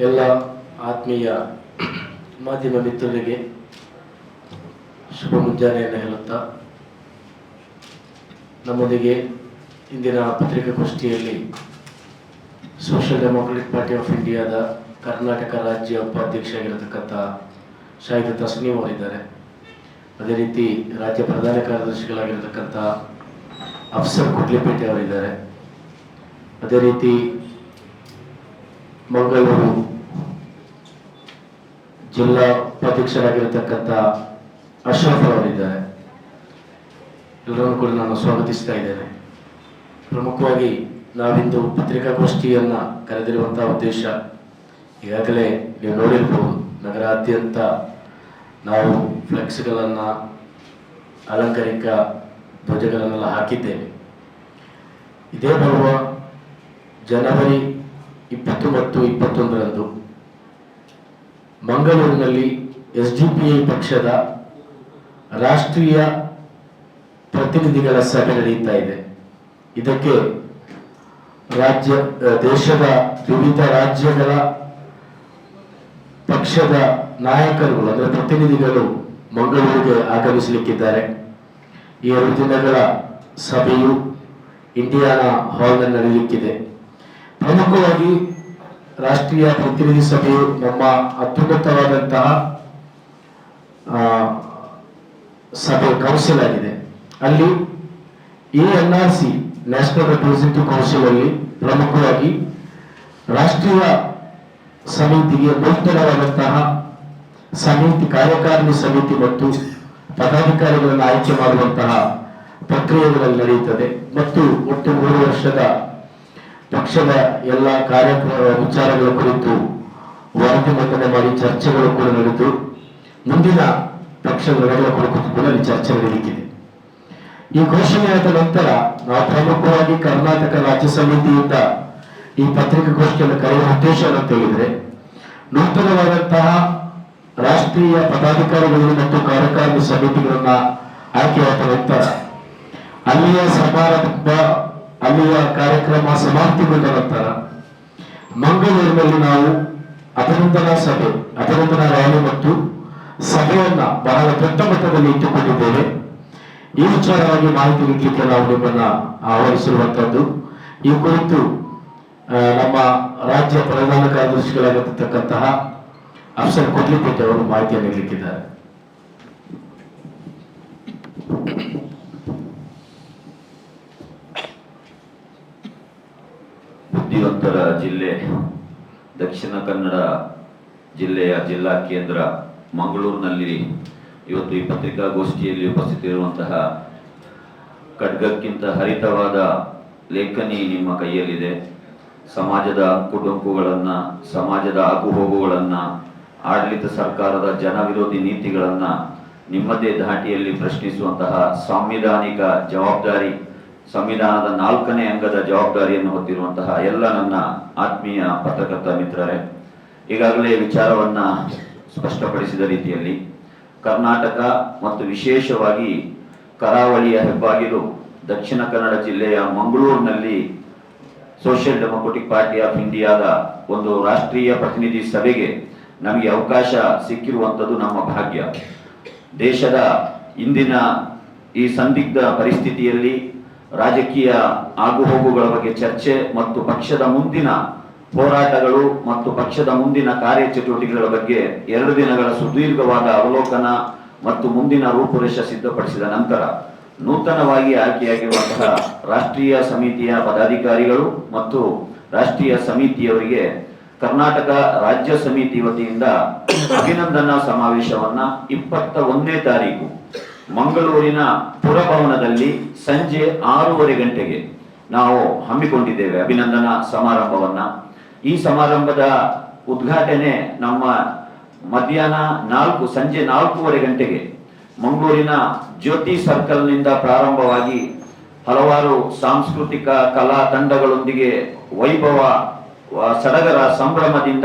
ಎಲ್ಲ ಆತ್ಮೀಯ ಮಾಧ್ಯಮ ಮಿತ್ರರಿಗೆ ಶುಭ ಮುಂಜಾನೆಯನ್ನು ಹೇಳುತ್ತಾ, ನಮ್ಮೊಂದಿಗೆ ಇಂದಿನ ಪತ್ರಿಕಾಗೋಷ್ಠಿಯಲ್ಲಿ ಸೋಷಿಯಲ್ ಡೆಮೊಕ್ರೆಟಿಕ್ ಪಾರ್ಟಿ ಆಫ್ ಇಂಡಿಯಾದ ಕರ್ನಾಟಕ ರಾಜ್ಯ ಉಪಾಧ್ಯಕ್ಷರಾಗಿರತಕ್ಕಂಥ ಶಾಹಿದ್ ತಸ್ನೀಮ್ ಅವರಿದ್ದಾರೆ. ಅದೇ ರೀತಿ ರಾಜ್ಯ ಪ್ರಧಾನ ಕಾರ್ಯದರ್ಶಿಗಳಾಗಿರತಕ್ಕಂಥ ಅಫ್ಸರ್ ಕುಡ್ಲಿಪೇಟೆ ಅವರಿದ್ದಾರೆ. ಅದೇ ರೀತಿ ಮಂಗಳೂರು ಜಿಲ್ಲಾ ಉಪಾಧ್ಯಕ್ಷರಾಗಿರತಕ್ಕಂಥ ಅಶ್ರಫ್ ಅವರಿದ್ದಾರೆ. ಎಲ್ಲರನ್ನು ಕೂಡ ನಾನು ಸ್ವಾಗತಿಸ್ತಾ ಇದ್ದೇನೆ. ಪ್ರಮುಖವಾಗಿ ನಾವಿಂದು ಪತ್ರಿಕಾಗೋಷ್ಠಿಯನ್ನು ಕರೆದಿರುವಂತಹ ಉದ್ದೇಶ ಈಗಾಗಲೇ ನೀವು ನೋಡಿರ್ಬೋದು, ನಗರಾದ್ಯಂತ ನಾವು ಫ್ಲೆಕ್ಸ್ಗಳನ್ನು ಅಲಂಕಾರಿಕ ಧ್ವಜಗಳನ್ನೆಲ್ಲ ಹಾಕಿದ್ದೇವೆ. ಇದೇ ಬರುವ ಜನವರಿ ಇಪ್ಪತ್ತು ಮತ್ತು ಇಪ್ಪತ್ತೊಂದರಂದು ಮಂಗಳೂರಿನಲ್ಲಿ ಎಸ್ ಡಿ ಪಿ ಐ ಪಕ್ಷದ ರಾಷ್ಟ್ರೀಯ ಪ್ರತಿನಿಧಿಗಳ ಸಭೆ ನಡೆಯುತ್ತಾ ಇದೆ. ಇದಕ್ಕೆ ರಾಜ್ಯ ದೇಶದ ವಿವಿಧ ರಾಜ್ಯಗಳ ಪಕ್ಷದ ನಾಯಕರುಗಳು, ಅಂದರೆ ಪ್ರತಿನಿಧಿಗಳು ಮಂಗಳೂರಿಗೆ ಆಗಮಿಸಲಿಕ್ಕಿದ್ದಾರೆ. ಈ ಎರಡು ದಿನಗಳ ಸಭೆಯು ಇಂಡಿಯಾನ ಹಾಲ್ನಲ್ಲಿ ನಡೆಯಲಿಕ್ಕಿದೆ ಪ್ರಮುಖವಾಗಿ ರಾಷ್ಟ್ರೀಯ ಪ್ರತಿನಿಧಿ ಸಭೆಯು ನಮ್ಮ ಅತ್ಯುನ್ನತವಾದಂತಹ ಸಭೆ ಕೌನ್ಸಿಲ್ ಆಗಿದೆ. ಅಲ್ಲಿ A N R C, national representative council ಅಲ್ಲಿ ಪ್ರಮುಖವಾಗಿ ರಾಷ್ಟ್ರೀಯ ಸಮಿತಿಗೆ ನೂತನವಾದಂತಹ ಸಮಿತಿ, ಕಾರ್ಯಕಾರಿಣಿ ಸಮಿತಿ ಮತ್ತು ಪದಾಧಿಕಾರಿಗಳನ್ನು ಆಯ್ಕೆ ಮಾಡುವಂತಹ ಪ್ರಕ್ರಿಯೆಗಳಲ್ಲಿ ನಡೆಯುತ್ತದೆ. ಮತ್ತು ಒಟ್ಟು ಮೂರು ವರ್ಷದ ಪಕ್ಷದ ಎಲ್ಲ ಕಾರ್ಯಕ್ರಮ ವಿಚಾರಗಳ ಕುರಿತು ವರದಿ ಮಂಡನೆ ಮಾಡಿ ಚರ್ಚೆಗಳು ಕೂಡ ನಡೆದು ಮುಂದಿನ ಪಕ್ಷದ ನಡೆಗಳ ಕುರಿತು ಕೂಡ ಅಲ್ಲಿ ಚರ್ಚೆ ನಡೆಯಲಿಕ್ಕಿದೆ ಈ ಘೋಷಣೆಯಾದ ನಂತರ ನಾವು ಪ್ರಮುಖವಾಗಿ ಕರ್ನಾಟಕ ರಾಜ್ಯ ಸಮಿತಿಯಿಂದ ಈ ಪತ್ರಿಕಾಗೋಷ್ಠಿಯನ್ನು ಕರೆಯುವ ಉದ್ದೇಶ ಅಂತ ಹೇಳಿದ್ರೆ, ನೂತನವಾದಂತಹ ರಾಷ್ಟ್ರೀಯ ಪದಾಧಿಕಾರಿಗಳು ಮತ್ತು ಕಾರ್ಯಕಾರಿಣಿ ಸಮಿತಿಗಳನ್ನ ಆಯ್ಕೆಯಾದ ನಂತರ ಅಲ್ಲಿಯ ಸಮಾರಂಭ ಅಲ್ಲಿಯ ಕಾರ್ಯಕ್ರಮ ಸಮಾಪ್ತಿಗೊಂಡ ನಂತರ ಮಂಗಳೂರಿನಲ್ಲಿ ನಾವು ಅಭಿನಂದನಾ ಸಭೆ, ಅಭಿನಂದನಾ ರ್ಯಾಲಿ ಮತ್ತು ಸಭೆಯನ್ನ ಬಹಳ ದೊಡ್ಡ ಮಟ್ಟದಲ್ಲಿ ಇಟ್ಟುಕೊಂಡಿದ್ದೇವೆ. ಈ ವಿಚಾರವಾಗಿ ಮಾಹಿತಿ ನೀಡಲಿಕ್ಕೆ ನಾವು ನಿಮ್ಮನ್ನ ಆಹ್ವಾನಿಸಿರುವಂತದ್ದು, ಈ ಕುರಿತು ನಮ್ಮ ರಾಜ್ಯ ಪ್ರಧಾನ ಕಾರ್ಯದರ್ಶಿಗಳಾಗಿರ್ತಕ್ಕಂತಹ ಅಫ್ಸರ್ ಕೊಡ್ಲಿಪೇಟೆ ಅವರು ಮಾಹಿತಿ ನೀಡಲಿಕ್ಕಿದ್ದಾರೆ. ಬುದ್ಧಿವಂತರ ಜಿಲ್ಲೆ, ದಕ್ಷಿಣ ಕನ್ನಡ ಜಿಲ್ಲೆಯ ಜಿಲ್ಲಾ ಕೇಂದ್ರ ಮಂಗಳೂರಿನಲ್ಲಿ ಇವತ್ತು ಈ ಪತ್ರಿಕಾಗೋಷ್ಠಿಯಲ್ಲಿ ಉಪಸ್ಥಿತಿರುವಂತಹ ಖಡ್ಗಕ್ಕಿಂತ ಹರಿತವಾದ ಲೇಖನಿ ನಿಮ್ಮ ಕೈಯಲ್ಲಿದೆ. ಸಮಾಜದ ಕುಟುಂಬಗಳನ್ನು, ಸಮಾಜದ ಆಗುಹೋಗುಗಳನ್ನು, ಆಡಳಿತ ಸರ್ಕಾರದ ಜನವಿರೋಧಿ ನೀತಿಗಳನ್ನು ನಿಮ್ಮದೇ ದಾಟಿಯಲ್ಲಿ ಪ್ರಶ್ನಿಸುವಂತಹ ಸಾಂವಿಧಾನಿಕ ಜವಾಬ್ದಾರಿ ಸಂವಿಧಾನದ ನಾಲ್ಕನೇ ಅಂಗದ ಜವಾಬ್ದಾರಿಯನ್ನು ಹೊತ್ತಿರುವಂತಹ ಎಲ್ಲ ನನ್ನ ಆತ್ಮೀಯ ಪತ್ರಕರ್ತ ಮಿತ್ರರೇ, ಈಗಾಗಲೇ ವಿಚಾರವನ್ನ ಸ್ಪಷ್ಟಪಡಿಸಿದ ರೀತಿಯಲ್ಲಿ ಕರ್ನಾಟಕ ಮತ್ತು ವಿಶೇಷವಾಗಿ ಕರಾವಳಿಯ ಹೆಬ್ಬಾಗಿಲು ದಕ್ಷಿಣ ಕನ್ನಡ ಜಿಲ್ಲೆಯ ಮಂಗಳೂರಿನಲ್ಲಿ ಸೋಷಿಯಲ್ ಡೆಮೊಕ್ರೆಟಿಕ್ ಪಾರ್ಟಿ ಆಫ್ ಇಂಡಿಯಾದ ಒಂದು ರಾಷ್ಟ್ರೀಯ ಪ್ರತಿನಿಧಿ ಸಭೆಗೆ ನಮಗೆ ಅವಕಾಶ ಸಿಕ್ಕಿರುವಂಥದ್ದು ನಮ್ಮ ಭಾಗ್ಯ. ದೇಶದ ಇಂದಿನ ಈ ಸಂದಿಗ್ಧ ಪರಿಸ್ಥಿತಿಯಲ್ಲಿ ರಾಜಕೀಯ ಆಗುಹೋಗುಗಳ ಬಗ್ಗೆ ಚರ್ಚೆ ಮತ್ತು ಪಕ್ಷದ ಮುಂದಿನ ಹೋರಾಟಗಳು ಮತ್ತು ಪಕ್ಷದ ಮುಂದಿನ ಕಾರ್ಯಚಟುವಟಿಕೆಗಳ ಬಗ್ಗೆ ಎರಡು ದಿನಗಳ ಸುದೀರ್ಘವಾದ ಅವಲೋಕನ ಮತ್ತು ಮುಂದಿನ ರೂಪುರೇಷ ಸಿದ್ಧಪಡಿಸಿದ ನಂತರ ನೂತನವಾಗಿ ಆಯ್ಕೆಯಾಗಿರುವಂತಹ ರಾಷ್ಟ್ರೀಯ ಸಮಿತಿಯ ಪದಾಧಿಕಾರಿಗಳು ಮತ್ತು ರಾಷ್ಟ್ರೀಯ ಸಮಿತಿಯವರಿಗೆ ಕರ್ನಾಟಕ ರಾಜ್ಯ ಸಮಿತಿ ವತಿಯಿಂದ ಅಭಿನಂದನಾ ಸಮಾವೇಶವನ್ನ ಇಪ್ಪತ್ತ ಒಂದನೇ ತಾರೀಕು ಮಂಗಳೂರಿನ ಪುರಭವನದಲ್ಲಿ ಸಂಜೆ ಆರೂವರೆ ಗಂಟೆಗೆ ನಾವು ಹಮ್ಮಿಕೊಂಡಿದ್ದೇವೆ ಅಭಿನಂದನಾ ಸಮಾರಂಭವನ್ನ. ಈ ಸಮಾರಂಭದ ಉದ್ಘಾಟನೆ ನಮ್ಮ ಮಧ್ಯಾಹ್ನ ನಾಲ್ಕು, ಸಂಜೆ ನಾಲ್ಕೂವರೆ ಗಂಟೆಗೆ ಮಂಗಳೂರಿನ ಜ್ಯೋತಿ ಸರ್ಕಲ್ನಿಂದ ಪ್ರಾರಂಭವಾಗಿ ಹಲವಾರು ಸಾಂಸ್ಕೃತಿಕ ಕಲಾ ತಂಡಗಳೊಂದಿಗೆ ವೈಭವ ಸಡಗರ ಸಂಭ್ರಮದಿಂದ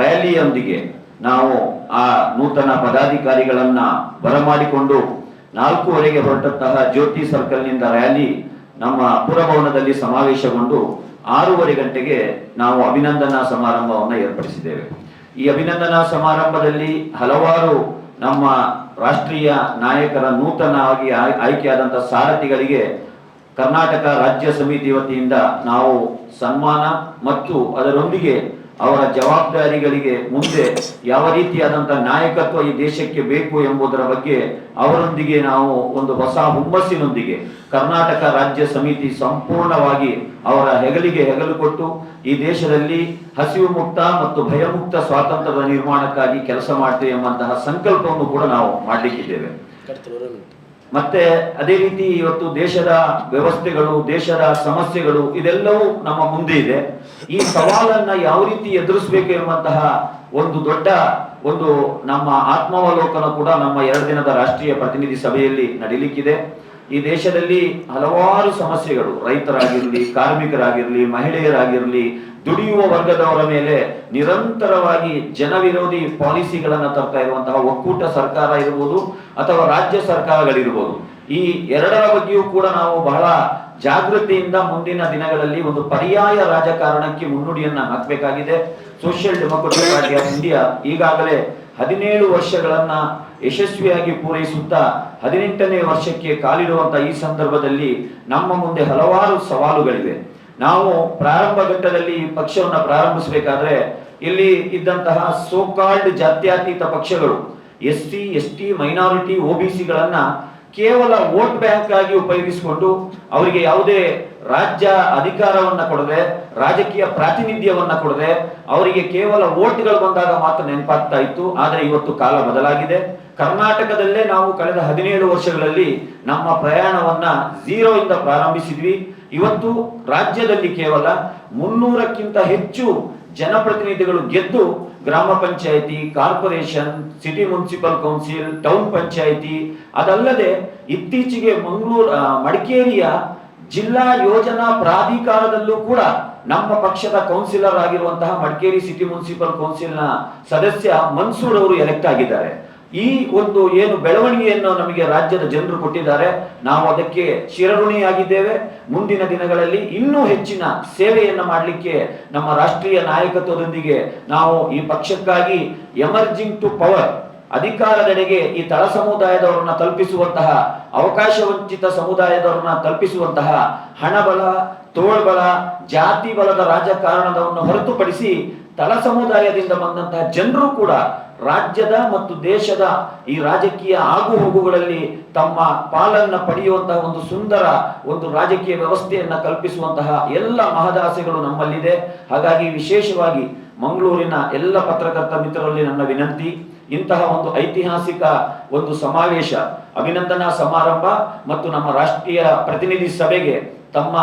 ರ್ಯಾಲಿಯೊಂದಿಗೆ ನಾವು ಆ ನೂತನ ಪದಾಧಿಕಾರಿಗಳನ್ನ ಬರಮಾಡಿಕೊಂಡು ನಾಲ್ಕೂವರೆಗೆ ಹೊರಟಂತಹ ಜ್ಯೋತಿ ಸರ್ಕಲ್ನಿಂದ ರ್ಯಾಲಿ ನಮ್ಮ ಪುರಭವನದಲ್ಲಿ ಸಮಾವೇಶಗೊಂಡು ಆರೂವರೆ ಗಂಟೆಗೆ ನಾವು ಅಭಿನಂದನಾ ಸಮಾರಂಭವನ್ನು ಏರ್ಪಡಿಸಿದ್ದೇವೆ. ಈ ಅಭಿನಂದನಾ ಸಮಾರಂಭದಲ್ಲಿ ಹಲವಾರು ನಮ್ಮ ರಾಷ್ಟ್ರೀಯ ನಾಯಕರ ನೂತನವಾಗಿ ಆಯ್- ಆಯ್ಕೆಯಾದಂತಹ ಸಾರಥಿಗಳಿಗೆ ಕರ್ನಾಟಕ ರಾಜ್ಯ ಸಮಿತಿ ವತಿಯಿಂದ ನಾವು ಸನ್ಮಾನ ಮತ್ತು ಅದರೊಂದಿಗೆ ಅವರ ಜವಾಬ್ದಾರಿಗಳಿಗೆ ಮುಂದೆ ಯಾವ ರೀತಿಯಾದಂತಹ ನಾಯಕತ್ವ ಈ ದೇಶಕ್ಕೆ ಬೇಕು ಎಂಬುದರ ಬಗ್ಗೆ ಅವರೊಂದಿಗೆ ನಾವು ಒಂದು ಹೊಸ ಹುಮ್ಮಸ್ಸಿನೊಂದಿಗೆ ಕರ್ನಾಟಕ ರಾಜ್ಯ ಸಮಿತಿ ಸಂಪೂರ್ಣವಾಗಿ ಅವರ ಹೆಗಲಿಗೆ ಹೆಗಲು ಕೊಟ್ಟು ಈ ದೇಶದಲ್ಲಿ ಹಸಿವು ಮುಕ್ತ ಮತ್ತು ಭಯಮುಕ್ತ ಸ್ವಾತಂತ್ರ್ಯದ ನಿರ್ಮಾಣಕ್ಕಾಗಿ ಕೆಲಸ ಮಾಡ್ತೇವೆ ಎಂಬಂತಹ ಸಂಕಲ್ಪವನ್ನು ಕೂಡ ನಾವು ಮಾಡಲಿಕ್ಕಿದ್ದೇವೆ. ಮತ್ತೆ ಅದೇ ರೀತಿ ಇವತ್ತು ದೇಶದ ವ್ಯವಸ್ಥೆಗಳು, ದೇಶದ ಸಮಸ್ಯೆಗಳು ಇದೆಲ್ಲವೂ ನಮ್ಮ ಮುಂದೆ ಇದೆ. ಈ ಸವಾಲನ್ನ ಯಾವ ರೀತಿ ಎದುರಿಸಬೇಕು ಎಂಬಂತಹ ಒಂದು ದೊಡ್ಡ ಒಂದು ನಮ್ಮ ಆತ್ಮಾವಲೋಕನ ಕೂಡ ನಮ್ಮ ಎರಡು ದಿನದ ರಾಷ್ಟ್ರೀಯ ಪ್ರತಿನಿಧಿ ಸಭೆಯಲ್ಲಿ ನಡೀಲಿಕ್ಕಿದೆ. ಈ ದೇಶದಲ್ಲಿ ಹಲವಾರು ಸಮಸ್ಯೆಗಳು, ರೈತರಾಗಿರಲಿ, ಕಾರ್ಮಿಕರಾಗಿರಲಿ, ಮಹಿಳೆಯರಾಗಿರ್ಲಿ, ದುಡಿಯುವ ವರ್ಗದವರ ಮೇಲೆ ನಿರಂತರವಾಗಿ ಜನವಿರೋಧಿ ಪಾಲಿಸಿಗಳನ್ನ ತರ್ತಾ ಇರುವಂತಹ ಒಕ್ಕೂಟ ಸರ್ಕಾರ ಇರ್ಬೋದು ಅಥವಾ ರಾಜ್ಯ ಸರ್ಕಾರಗಳಿರ್ಬೋದು. ಈ ಎರಡರ ಬಗ್ಗೆಯೂ ಕೂಡ ನಾವು ಬಹಳ ಜಾಗೃತಿಯಿಂದ ಮುಂದಿನ ದಿನಗಳಲ್ಲಿ ಒಂದು ಪರ್ಯಾಯ ರಾಜಕಾರಣಕ್ಕೆ ಮುನ್ನುಡಿಯನ್ನ ಹಾಕಬೇಕಾಗಿದೆ. Social democratic party of India ಈಗಾಗಲೇ ಹದಿನೇಳು ವರ್ಷಗಳನ್ನ ಯಶಸ್ವಿಯಾಗಿ ಪೂರೈಸುತ್ತಾ ಹದಿನೆಂಟನೇ ವರ್ಷಕ್ಕೆ ಕಾಲಿಡುವಂತ ಈ ಸಂದರ್ಭದಲ್ಲಿ ನಮ್ಮ ಮುಂದೆ ಹಲವಾರು ಸವಾಲುಗಳಿವೆ. ನಾವು ಪ್ರಾರಂಭ ಘಟ್ಟದಲ್ಲಿ ಈ ಪಕ್ಷವನ್ನ ಪ್ರಾರಂಭಿಸಬೇಕಾದ್ರೆ ಇಲ್ಲಿ ಇದ್ದಂತಹ ಸೋಕಾಲ್ಡ್ ಜಾತ್ಯತೀತ ಪಕ್ಷಗಳು, S C, S T minority ಗಳನ್ನ ಕೇವಲ ವೋಟ್ ಬ್ಯಾಂಕ್ ಆಗಿ ಉಪಯೋಗಿಸಿಕೊಂಡು ಅವರಿಗೆ ಯಾವುದೇ ರಾಜ್ಯ ಅಧಿಕಾರವನ್ನ ಕೊಡದೆ, ರಾಜಕೀಯ ಪ್ರಾತಿನಿಧ್ಯವನ್ನ ಕೊಡದೆ ಅವರಿಗೆ ಕೇವಲ ವೋಟ್ಗಳು ಬಂದಾಗ ಮಾತ್ರ ನೆನಪಾಗ್ತಾ ಇತ್ತು. ಆದರೆ ಇವತ್ತು ಕಾಲ ಬದಲಾಗಿದೆ. ಕರ್ನಾಟಕದಲ್ಲೇ ನಾವು ಕಳೆದ ಹದಿನೇಳು ವರ್ಷಗಳಲ್ಲಿ ನಮ್ಮ ಪ್ರಯಾಣವನ್ನ ಝೀರೋ ಇಂದ ಪ್ರಾರಂಭಿಸಿದ್ವಿ. ಇವತ್ತು ರಾಜ್ಯದಲ್ಲಿ ಕೇವಲ ಮುನ್ನೂರಕ್ಕಿಂತ ಹೆಚ್ಚು ಜನಪ್ರತಿನಿಧಿಗಳು ಗೆದ್ದು ಗ್ರಾಮ panchayat, corporation, city municipal council, town panchayat, ಅದಲ್ಲದೆ ಇತ್ತೀಚೆಗೆ ಮಂಗಳೂರು ಮಡಿಕೇರಿಯ ಜಿಲ್ಲಾ ಯೋಜನಾ ಪ್ರಾಧಿಕಾರದಲ್ಲೂ ಕೂಡ ನಮ್ಮ ಪಕ್ಷದ ಕೌನ್ಸಿಲರ್ ಆಗಿರುವಂತಹ ಮಡಿಕೇರಿ ಸಿಟಿ ಮುನ್ಸಿಪಲ್ ಕೌನ್ಸಿಲ್ನ ಸದಸ್ಯ ಮನ್ಸೂರ್ ಅವರು ಎಲೆಕ್ಟ್ ಆಗಿದ್ದಾರೆ. ಈ ಒಂದು ಏನು ಬೆಳವಣಿಗೆಯನ್ನು ನಮಗೆ ರಾಜ್ಯದ ಜನರು ಕೊಟ್ಟಿದ್ದಾರೆ, ನಾವು ಅದಕ್ಕೆ ಚಿರಋಣಿಯಾಗಿದ್ದೇವೆ ಮುಂದಿನ ದಿನಗಳಲ್ಲಿ ಇನ್ನೂ ಹೆಚ್ಚಿನ ಸೇವೆಯನ್ನು ಮಾಡಲಿಕ್ಕೆ ನಮ್ಮ ರಾಷ್ಟ್ರೀಯ ನಾಯಕತ್ವದೊಂದಿಗೆ ನಾವು ಈ ಪಕ್ಷಕ್ಕಾಗಿ ಎಮರ್ಜಿಂಗ್ ಟು ಪವರ್ ಅಧಿಕಾರದೆಡೆಗೆ ಈ ತಳ ಸಮುದಾಯದವರನ್ನ ತಲುಪಿಸುವಂತಹ ಅವಕಾಶ ವಂಚಿತ ಸಮುದಾಯದವರನ್ನ ತಲುಪಿಸುವಂತಹ ಹಣಬಲ, ತೋಳ್ಬಲ ಜಾತಿ ಬಲದ ರಾಜಕಾರಣದವನ್ನು ಹೊರತುಪಡಿಸಿ ತಳ ಸಮುದಾಯದಿಂದ ಬಂದಂತಹ ಜನರು ಕೂಡ ರಾಜ್ಯದ ಮತ್ತು ದೇಶದ ಈ ರಾಜಕೀಯ ಆಗು ಹೋಗುಗಳಲ್ಲಿ ತಮ್ಮ ಪಾಲನ್ನ ಪಡೆಯುವಂತಹ ಒಂದು ಸುಂದರ ಒಂದು ರಾಜಕೀಯ ವ್ಯವಸ್ಥೆಯನ್ನ ಕಲ್ಪಿಸುವಂತಹ ಎಲ್ಲ ಮಹದಾಸೆಗಳು ನಮ್ಮಲ್ಲಿದೆ. ಹಾಗಾಗಿ ವಿಶೇಷವಾಗಿ ಮಂಗಳೂರಿನ ಎಲ್ಲ ಪತ್ರಕರ್ತ ಮಿತ್ರರಲ್ಲಿ ನನ್ನ ವಿನಂತಿ, ಇಂತಹ ಒಂದು ಐತಿಹಾಸಿಕ ಒಂದು ಸಮಾವೇಶ, ಅಭಿನಂದನಾ ಸಮಾರಂಭ ಮತ್ತು ನಮ್ಮ ರಾಷ್ಟ್ರೀಯ ಪ್ರತಿನಿಧಿ ಸಭೆಗೆ ತಮ್ಮ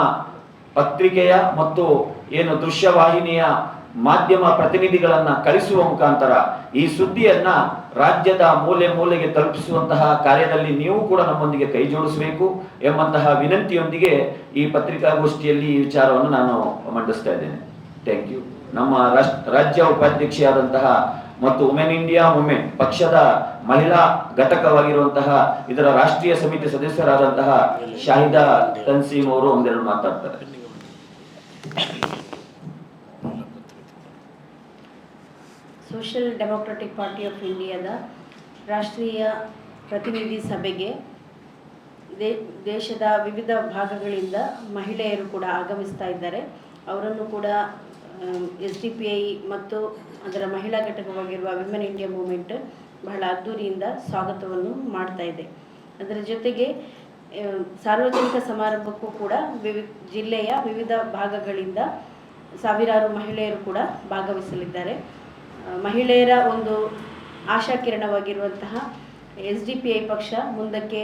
ಪತ್ರಿಕೆಯ ಮತ್ತು ಏನು ದೃಶ್ಯವಾಹಿನಿಯ ಮಾಧ್ಯಮ ಪ್ರತಿನಿಧಿಗಳನ್ನ ಕಳಿಸುವ ಮುಖಾಂತರ ಈ ಸುದ್ದಿಯನ್ನ ರಾಜ್ಯದ ಮೂಲೆ ಮೂಲೆಗೆ ತಲುಪಿಸುವಂತಹ ಕಾರ್ಯದಲ್ಲಿ ನೀವು ಕೂಡ ನಮ್ಮೊಂದಿಗೆ ಕೈ ಜೋಡಿಸಬೇಕು ಎಂಬಂತಹ ವಿನಂತಿಯೊಂದಿಗೆ ಈ ಪತ್ರಿಕಾಗೋಷ್ಠಿಯಲ್ಲಿ ಈ ವಿಚಾರವನ್ನು ನಾನು ಮಂಡಿಸ್ತಾ ಇದ್ದೇನೆ. ಥ್ಯಾಂಕ್ ಯು ನಮ್ಮ ರಾಜ್ಯ ಉಪಾಧ್ಯಕ್ಷೆಯಾದಂತಹ ಮತ್ತು ವುಮೆನ್ ಇಂಡಿಯಾ ವುಮೆನ್ ಪಕ್ಷದ ಮಹಿಳಾ ಘಟಕವಾಗಿರುವಂತಹ ಇದರ ರಾಷ್ಟ್ರೀಯ ಸಮಿತಿ ಸದಸ್ಯರಾದಂತಹ ಶಾಹಿದಾ ತನ್ಸೀಮ್ ಅವರು ಒಂದೆರಡು ಮಾತಾಡ್ತಾರೆ. ಸೋಷಿಯಲ್ ಡೆಮೊಕ್ರೆಟಿಕ್ ಪಾರ್ಟಿ ಆಫ್ ಇಂಡಿಯಾದ ರಾಷ್ಟ್ರೀಯ ಪ್ರತಿನಿಧಿ ಸಭೆಗೆ ದೇ- ದೇಶದ ವಿವಿಧ ಭಾಗಗಳಿಂದ ಮಹಿಳೆಯರು ಕೂಡ ಆಗಮಿಸ್ತಾ ಇದ್ದಾರೆ. ಅವರನ್ನು ಕೂಡ ಎಸ್ ಡಿ ಪಿ ಐ ಮತ್ತು ಅದರ ಮಹಿಳಾ ಘಟಕವಾಗಿರುವ ವಿಮೆನ್ ಇಂಡಿಯಾ ಮೂಮೆಂಟ್ ಬಹಳ ಅದ್ಧೂರಿಯಿಂದ ಸ್ವಾಗತವನ್ನು ಮಾಡ್ತಾ ಇದೆ. ಅದರ ಜೊತೆಗೆ ಸಾರ್ವಜನಿಕ ಸಮಾರಂಭಕ್ಕೂ ಕೂಡ ವಿವಿ, ಜಿಲ್ಲೆಯ ವಿವಿಧ ಭಾಗಗಳಿಂದ ಸಾವಿರಾರು ಮಹಿಳೆಯರು ಕೂಡ ಭಾಗವಹಿಸಲಿದ್ದಾರೆ. ಮಹಿಳೆಯರ ಒಂದು ಆಶಾಕಿರಣವಾಗಿರುವಂತಹ ಎಸ್ ಡಿ ಪಿ ಐ ಪಕ್ಷ ಮುಂದಕ್ಕೆ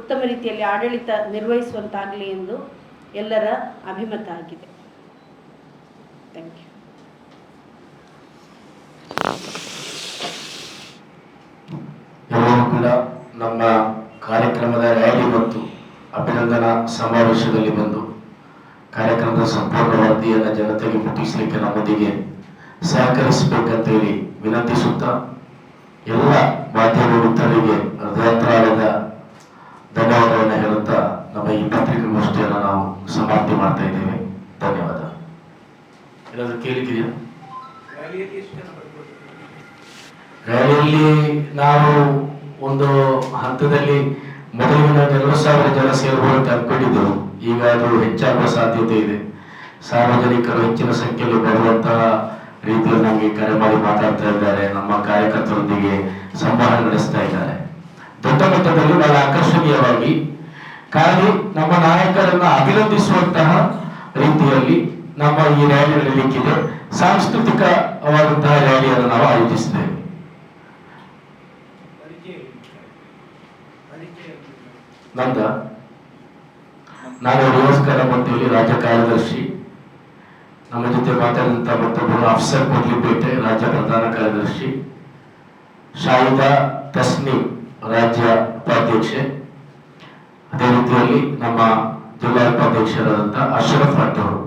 ಉತ್ತಮ ರೀತಿಯಲ್ಲಿ ಆಡಳಿತ ನಿರ್ವಹಿಸುವಂತಾಗಲಿ ಎಂದು ಎಲ್ಲರ ಅಭಿಮತ ಆಗಿದೆ. ಥ್ಯಾಂಕ್ ಯು ಕೂಡ ನಮ್ಮ ಕಾರ್ಯಕ್ರಮದ ರ್ಯಾಲಿ ಮತ್ತು ಅಭಿನಂದನಾ ಸಮಾವೇಶದಲ್ಲಿ ಬಂದು ಕಾರ್ಯಕ್ರಮದ ಸಂಪೂರ್ಣ ವರದಿಯನ್ನು ಜನತೆಗೆ ಮುಟ್ಟಿಸಲಿಕ್ಕೆ ನಮ್ಮೊಂದಿಗೆ ಸಹಕರಿಸಬೇಕಂತೇಳಿ ವಿನಂತಿಸುತ್ತಾ ಎಲ್ಲ ಮಾಧ್ಯಮ ಮಿತ್ರರಿಗೆ ಹೃದಯಾಂತರಾಳದ ಧನ್ಯವಾದವನ್ನು ಹೇಳುತ್ತಾ ನಮ್ಮ ಈ ಪತ್ರಿಕಾಗೋಷ್ಠಿಯನ್ನು ನಾವು ಸಮಾಪ್ತಿ ಮಾಡ್ತಾ ಇದ್ದೇವೆ. ಧನ್ಯವಾದ. ಏನಾದರೂ ಕೇಳಿದ್ದೀರಾ? ರ್ಯಾಲಿಯಲ್ಲಿ ನಾವು ಒಂದು ಹಂತದಲ್ಲಿ ಮೊದಲಿನ ಎರಡು ಸಾವಿರ ಜನ ಸೇರಬಹುದು ಅಂತ ಅನ್ಕೊಂಡಿದ್ದೆವು ಈಗ ಅದು ಹೆಚ್ಚಾಗುವ ಸಾಧ್ಯತೆ ಇದೆ. ಸಾರ್ವಜನಿಕರು ಹೆಚ್ಚಿನ ಸಂಖ್ಯೆಯಲ್ಲಿ ಬರುವಂತಹ ರೀತಿಯಲ್ಲಿ ನಮಗೆ ಕರೆ ಮಾಡಿ ಮಾತಾಡ್ತಾ ಇದ್ದಾರೆ. ನಮ್ಮ ಕಾರ್ಯಕರ್ತರೊಂದಿಗೆ ಸಂವಹನ ನಡೆಸ್ತಾ ಇದ್ದಾರೆ. ದೊಡ್ಡ ಮಟ್ಟದಲ್ಲಿ ಬಹಳ ಆಕರ್ಷಣೀಯವಾಗಿ ಕಾರ್ಯ ನಮ್ಮ ನಾಯಕರನ್ನ ಅಭಿನಂದಿಸುವಂತಹ ರೀತಿಯಲ್ಲಿ ನಮ್ಮ ಈ ರ್ಯಾಲಿ ನಡೀಲಿಕ್ಕಿದೆ ಸಾಂಸ್ಕೃತಿಕವಾದಂತಹ ರ್ಯಾಲಿಯನ್ನು ನಾವು ಆಯೋಜಿಸಿದ್ದೇವೆ. ನಂದ, ನಾನು ರಿವರ್ಸ್ಕರ ಮತ್ತು ರಾಜ್ಯ ಕಾರ್ಯದರ್ಶಿ. ನಮ್ಮ ಜೊತೆ ಮಾತಾಡಿದಂತ ಮತ್ತೊಬ್ಬರು ಅಫ್ಸರ್ ಕೊಡ್ಲಿಪೇಟೆ ರಾಜ್ಯ ಪ್ರಧಾನ ಕಾರ್ಯದರ್ಶಿ ಶಾಹಿದಾ ತಸ್ನೀಮ್ ರಾಜ್ಯ ಉಪಾಧ್ಯಕ್ಷೆ ಅದೇ ರೀತಿಯಲ್ಲಿ ನಮ್ಮ ಜಿಲ್ಲಾ ಉಪಾಧ್ಯಕ್ಷರಾದಂಥ ಅಶ್ರಫ್ ಭಟ್ ಅವರು